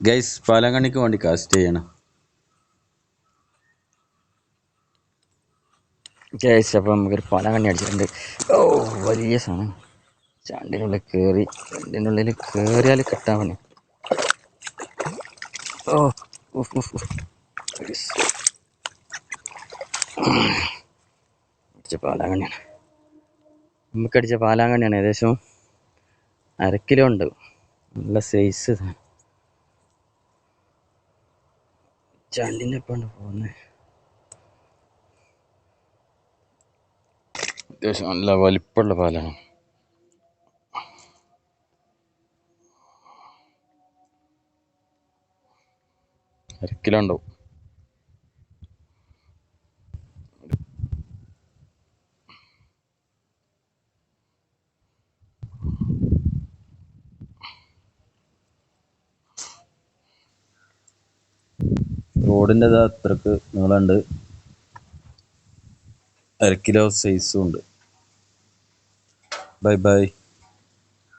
Guys പാലങ്കണിക്ക് വേണ്ടി cast ചെയ്യണം. Guys അപ്പോൾ നമുക്കൊരു പാലങ്കണി അടിച്ചിട്ടുണ്ട്. ഓ വലിയ സാധനം. ചാണ്ടിനുള്ളിൽ കയറി ചാണ്ടിനുള്ളിൽ കയറിയാൽ കിട്ടാൻ പണി. ഓ. അടിച്ച പാലാങ്കണ്ണിയാണ് നമുക്ക് അടിച്ച പാലാങ്കണ്ണിയാണ് ഏകദേശം അര കിലോ ഉണ്ട്. നല്ല സൈസ് ചാണ്ടിന്റെ ഒപ്പം പോകുന്നത് അത്യാവശ്യം നല്ല വലിപ്പമുള്ള പാലാണ്. അര റോഡിന്റെ അത്രയ്ക്ക് നീളമുണ്ട് അര കിലോ സൈസും ഉണ്ട്. Bye bye